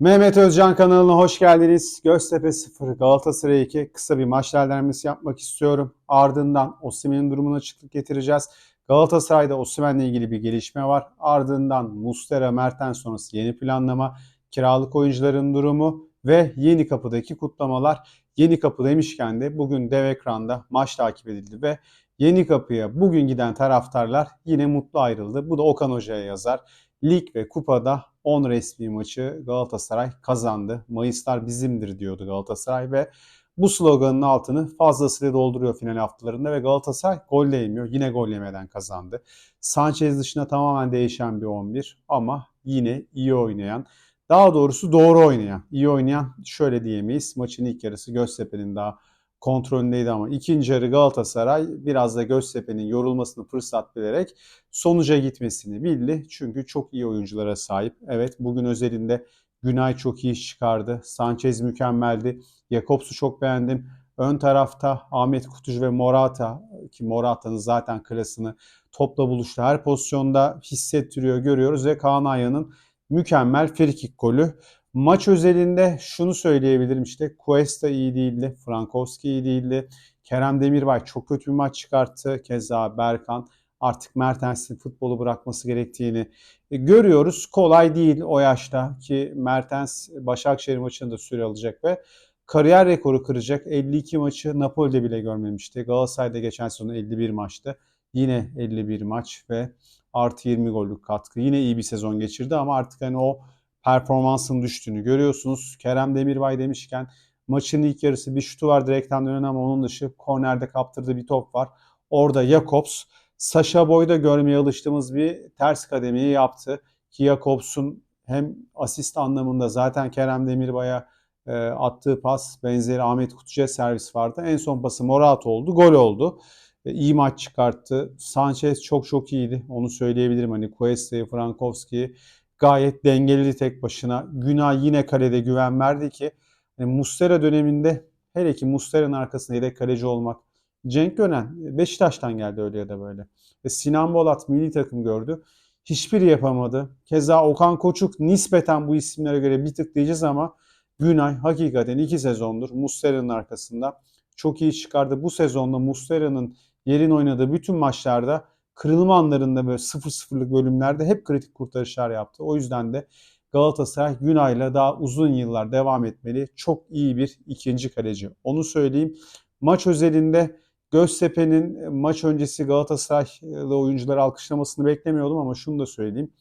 Mehmet Özcan kanalına hoş geldiniz. Göztepe 0, Galatasaray 2 kısa bir maç değerlendirmesi yapmak istiyorum. Ardından Osimhen'in durumuna açıklık getireceğiz. Galatasaray'da Osimhen'le ilgili bir gelişme var. Ardından Mustera, Mertens sonrası yeni planlama, kiralık oyuncuların durumu ve yeni kapıdaki kutlamalar. Yeni kapı demişken de bugün dev ekranda maç takip edildi ve yeni kapıya bugün giden taraftarlar yine mutlu ayrıldı. Bu da Okan Hoca'ya yazar. Lig ve kupada 10 resmi maçı Galatasaray kazandı. Mayıslar bizimdir diyordu Galatasaray ve bu sloganın altını fazlasıyla dolduruyor final haftalarında ve Galatasaray gol yemiyor. Yine gol yemeden kazandı. Sanchez dışında tamamen değişen bir 11 ama yine iyi oynayan, daha doğrusu doğru oynayan, iyi oynayan şöyle diyemeyiz. Maçın ilk yarısı Göztepe'nin daha kontrolündeydi ama ikinci yarı Galatasaray biraz da Göztepe'nin yorulmasını fırsat bilerek sonuca gitmesini bildi. Çünkü çok iyi oyunculara sahip. Evet bugün özelinde Günay çok iyi iş çıkardı. Sanchez mükemmeldi. Jakobs'u çok beğendim. Ön tarafta Ahmet Kutucu ve Morata ki Morata'nın zaten klasını topla buluştu. Her pozisyonda hissettiriyor görüyoruz ve Kaan Ayhan'ın mükemmel frikik golü. Maç özelinde şunu söyleyebilirim işte Cuesta iyi değildi, Frankowski iyi değildi. Kerem Demirbay çok kötü bir maç çıkarttı. Keza Berkan artık Mertens'in futbolu bırakması gerektiğini e, görüyoruz. Kolay değil o yaşta ki Mertens Başakşehir maçında süre alacak ve kariyer rekoru kıracak. 52 maçı Napoli'de bile görmemişti. Galatasaray'da geçen sezon 51 maçtı. Yine 51 maç ve artı 20 gollük katkı. Yine iyi bir sezon geçirdi ama artık hani o performansın düştüğünü görüyorsunuz. Kerem Demirbay demişken maçın ilk yarısı bir şutu var direkten dönen ama onun dışı kornerde kaptırdığı bir top var. Orada Jakobs Sasha Boy'da görmeye alıştığımız bir ters kademeyi yaptı. Ki Jakobs'un hem asist anlamında zaten Kerem Demirbay'a e, attığı pas benzeri Ahmet Kutucu'ya servis vardı. En son pası Morat oldu. Gol oldu. E, iyi maç çıkarttı. Sanchez çok çok iyiydi. Onu söyleyebilirim. Hani Cuesta'yı, Frankowski'yi gayet dengeli tek başına. Günay yine kalede güven verdi ki yani Mustera döneminde hele ki Mustera'nın arkasında yedek kaleci olmak. Cenk Gönen Beşiktaş'tan geldi öyle ya da böyle. Ve Sinan Bolat milli takım gördü. Hiçbiri yapamadı. Keza Okan Koçuk nispeten bu isimlere göre bir tık diyeceğiz ama Günay hakikaten iki sezondur Mustera'nın arkasında çok iyi çıkardı. Bu sezonda Mustera'nın yerin oynadığı bütün maçlarda kırılma anlarında böyle 0-0'lık bölümlerde hep kritik kurtarışlar yaptı. O yüzden de Galatasaray Günay'la daha uzun yıllar devam etmeli. Çok iyi bir ikinci kaleci. Onu söyleyeyim. Maç özelinde Göztepe'nin maç öncesi Galatasaraylı oyuncuları alkışlamasını beklemiyordum ama şunu da söyleyeyim.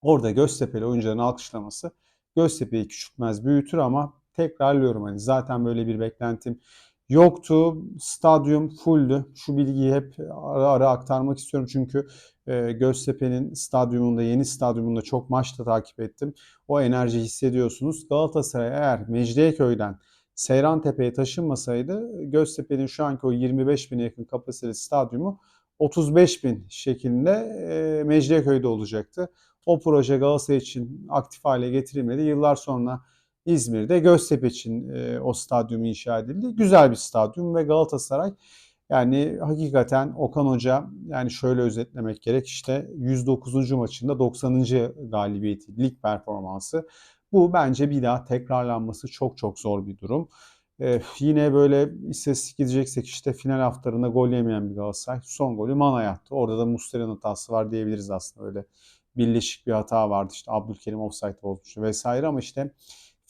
Orada Göztepe'li oyuncuların alkışlaması Göztepe'yi küçültmez, büyütür ama tekrarlıyorum hani zaten böyle bir beklentim yoktu. Stadyum fulldü. Şu bilgiyi hep ara ara aktarmak istiyorum çünkü e, Göztepe'nin stadyumunda, yeni stadyumunda çok maçta takip ettim. O enerji hissediyorsunuz. Galatasaray eğer Mecidiyeköy'den Seyrantepe'ye taşınmasaydı Göztepe'nin şu anki o 25 bine yakın kapasiteli stadyumu 35 bin şeklinde e, Mecidiyeköy'de olacaktı. O proje Galatasaray için aktif hale getirilmedi. Yıllar sonra İzmir'de Göztepe için e, o stadyum inşa edildi. Güzel bir stadyum ve Galatasaray yani hakikaten Okan Hoca yani şöyle özetlemek gerek işte 109. maçında 90. galibiyeti, lig performansı. Bu bence bir daha tekrarlanması çok çok zor bir durum. Ee, yine böyle istatistik gideceksek işte final haftalarında gol yemeyen bir Galatasaray. Son golü Mana'ya attı. Orada da Muslera'nın hatası var diyebiliriz aslında öyle birleşik bir hata vardı. İşte Abdülkerim offside olmuştu vesaire ama işte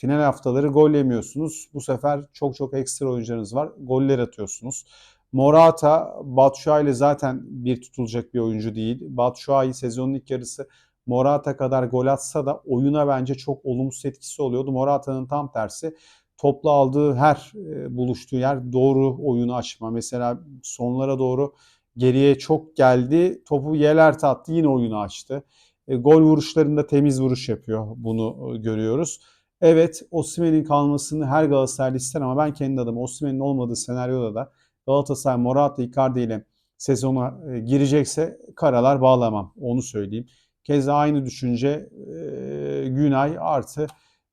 final haftaları gol yemiyorsunuz. Bu sefer çok çok ekstra oyuncularınız var. Goller atıyorsunuz. Morata, Batshuayi zaten bir tutulacak bir oyuncu değil. Batshuayi sezonun ilk yarısı Morata kadar gol atsa da oyuna bence çok olumsuz etkisi oluyordu. Morata'nın tam tersi topla aldığı her e, buluştuğu yer doğru oyunu açma. Mesela sonlara doğru geriye çok geldi. Topu Yelert attı yine oyunu açtı. E, gol vuruşlarında temiz vuruş yapıyor. Bunu e, görüyoruz. Evet Osimhen'in kalmasını her Galatasaraylı ister ama ben kendi adıma Osimhen'in olmadığı senaryoda da Galatasaray Morata Icardi ile sezona e, girecekse karalar bağlamam. Onu söyleyeyim. Keza aynı düşünce e, Günay artı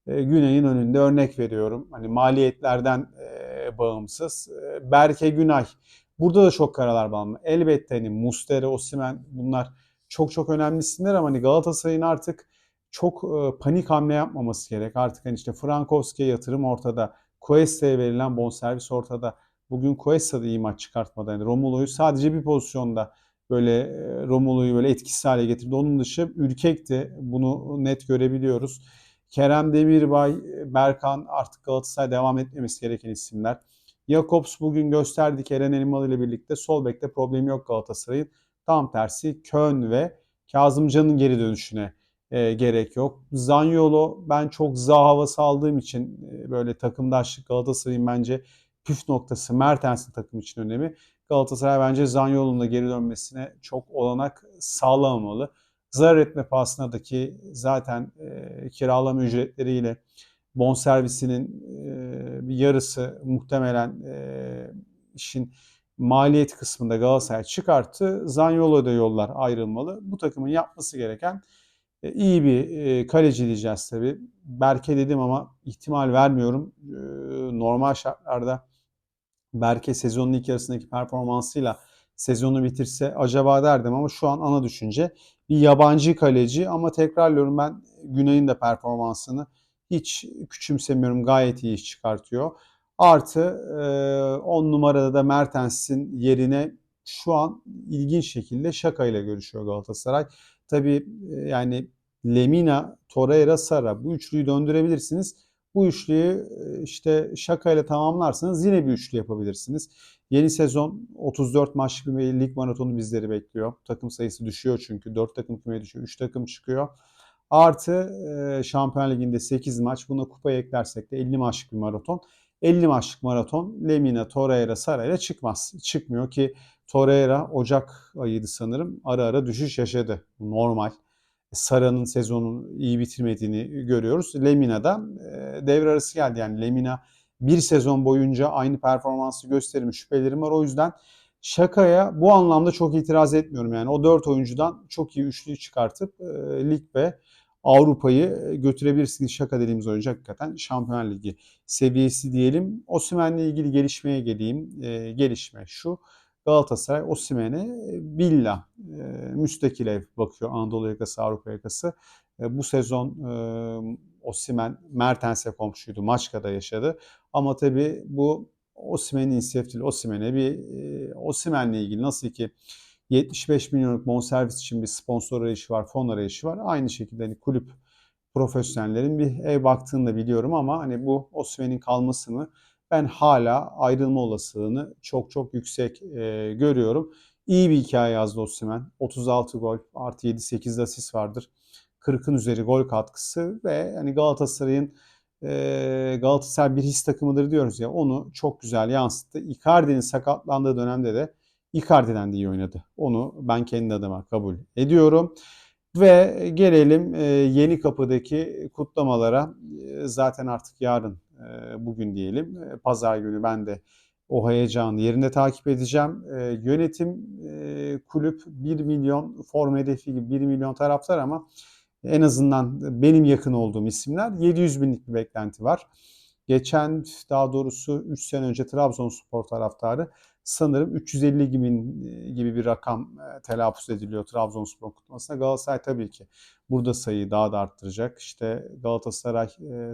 e, Günay'ın önünde örnek veriyorum. Hani maliyetlerden e, bağımsız. E, Berke Günay. Burada da çok karalar bağlı. Elbette hani Mustera, Osimen bunlar çok çok önemli isimler ama hani Galatasaray'ın artık çok e, panik hamle yapmaması gerek. Artık hani işte Frankowski'ye yatırım ortada. Cuesta'ya verilen bonservis ortada. Bugün Cuesta da iyi maç çıkartmadı. Yani Romulo'yu sadece bir pozisyonda böyle e, Romulo'yu böyle etkisiz hale getirdi. Onun dışı ürkekti. Bunu net görebiliyoruz. Kerem Demirbay, Berkan artık Galatasaray devam etmemesi gereken isimler. Jakobs bugün gösterdi ki Eren Elmalı ile birlikte sol bekte problemi yok Galatasaray'ın. Tam tersi Kön ve Kazımcan'ın geri dönüşüne e, gerek yok. Zanyolo ben çok za havası aldığım için e, böyle takımdaşlık Galatasaray'ın bence püf noktası Mertens'in takım için önemi. Galatasaray bence Zanyolo'nun da geri dönmesine çok olanak sağlamamalı. Zarar etme pahasına da zaten e, kiralama ücretleriyle bonservisinin e, bir yarısı muhtemelen e, işin maliyet kısmında Galatasaray çıkarttı. Zanyolo da yollar ayrılmalı. Bu takımın yapması gereken iyi bir e, kaleci diyeceğiz tabii. Berke dedim ama ihtimal vermiyorum. E, normal şartlarda Berke sezonun ilk yarısındaki performansıyla sezonu bitirse acaba derdim ama şu an ana düşünce bir yabancı kaleci ama tekrarlıyorum ben Günay'ın da performansını hiç küçümsemiyorum. Gayet iyi iş çıkartıyor. Artı 10 numarada da Mertens'in yerine şu an ilginç şekilde Şaka ile görüşüyor Galatasaray. Tabii yani Lemina, Torreira, Sara bu üçlüyü döndürebilirsiniz. Bu üçlüyü işte Şaka ile tamamlarsanız yine bir üçlü yapabilirsiniz. Yeni sezon 34 maçlık bir lig maratonu bizleri bekliyor. Takım sayısı düşüyor çünkü 4 takım kümeye düşüyor, 3 takım çıkıyor. Artı e, Şampiyon Ligi'nde 8 maç. Buna kupaya eklersek de 50 maçlık bir maraton. 50 maçlık maraton Lemina, Torreira, Sarayla çıkmaz. Çıkmıyor ki Torreira Ocak ayıydı sanırım. Ara ara düşüş yaşadı. Normal. Sara'nın sezonun iyi bitirmediğini görüyoruz. Lemina da e, devre arası geldi. Yani Lemina bir sezon boyunca aynı performansı göstermiş şüphelerim var. O yüzden Şaka'ya bu anlamda çok itiraz etmiyorum. Yani o dört oyuncudan çok iyi üçlüyü çıkartıp e, lig ve Avrupa'yı götürebilirsiniz. Şaka dediğimiz oyuncu hakikaten Şampiyonlar Ligi seviyesi diyelim. Osimhen'le ilgili gelişmeye geleyim. E, gelişme şu. Galatasaray Osimhen'e Villa, e, müstakil ev bakıyor Anadolu yakası, Avrupa yakası. E, bu sezon e, Osimhen Mertens'e komşuydu. Maçka'da yaşadı. Ama tabii bu Osimhen'in inisiyatifi Osimhen'e bir e, ilgili nasıl ki 75 milyonluk bonservis için bir sponsor arayışı var, fon arayışı var. Aynı şekilde hani kulüp profesyonellerin bir ev baktığını da biliyorum ama hani bu Osimhen'in kalmasını ben hala ayrılma olasılığını çok çok yüksek e, görüyorum. İyi bir hikaye yazdı Osimhen. 36 gol artı 7-8 asist vardır. 40'ın üzeri gol katkısı ve hani Galatasaray'ın e, Galatasaray bir his takımıdır diyoruz ya onu çok güzel yansıttı. Icardi'nin sakatlandığı dönemde de Icardi'den de iyi oynadı. Onu ben kendi adıma kabul ediyorum. Ve gelelim e, yeni kapıdaki kutlamalara. E, zaten artık yarın bugün diyelim pazar günü ben de o heyecanı yerinde takip edeceğim. Yönetim kulüp 1 milyon form hedefi gibi 1 milyon taraftar ama en azından benim yakın olduğum isimler 700 binlik bir beklenti var. Geçen daha doğrusu 3 sene önce Trabzonspor taraftarı sanırım 350 gibi, gibi bir rakam e, telaffuz ediliyor Trabzonspor kutlamasına. Galatasaray tabii ki burada sayıyı daha da arttıracak. İşte Galatasaray e,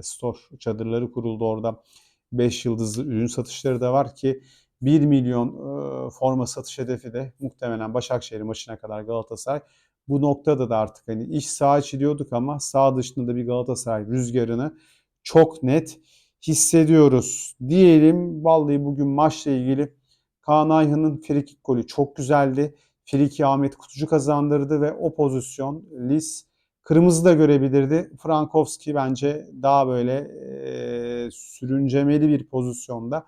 çadırları kuruldu orada. 5 yıldızlı ürün satışları da var ki 1 milyon e, forma satış hedefi de muhtemelen Başakşehir maçına kadar Galatasaray. Bu noktada da artık hani iş sağ içi diyorduk ama sağ dışında da bir Galatasaray rüzgarını çok net hissediyoruz. Diyelim vallahi bugün maçla ilgili Kaan Ayhan'ın frikik golü çok güzeldi. Friki Ahmet Kutucu kazandırdı ve o pozisyon Lis kırmızı da görebilirdi. Frankowski bence daha böyle e, sürüncemeli bir pozisyonda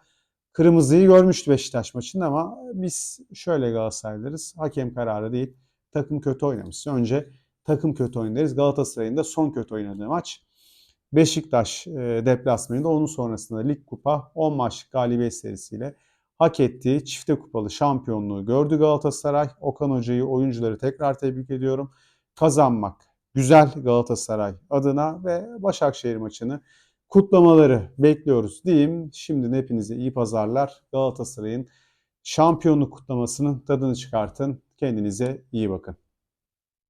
kırmızıyı görmüştü Beşiktaş maçında ama biz şöyle Galatasaraylıyız. Hakem kararı değil. Takım kötü oynamışsa önce takım kötü oynarız. Galatasaray'ın da son kötü oynadığı maç Beşiktaş e, deplasmanında onun sonrasında Lig Kupa 10 maçlık galibiyet serisiyle hak ettiği çifte kupalı şampiyonluğu gördü Galatasaray. Okan Hoca'yı, oyuncuları tekrar tebrik ediyorum. Kazanmak güzel Galatasaray adına ve Başakşehir maçını kutlamaları bekliyoruz diyeyim. Şimdi hepinize iyi pazarlar. Galatasaray'ın şampiyonluk kutlamasının tadını çıkartın. Kendinize iyi bakın.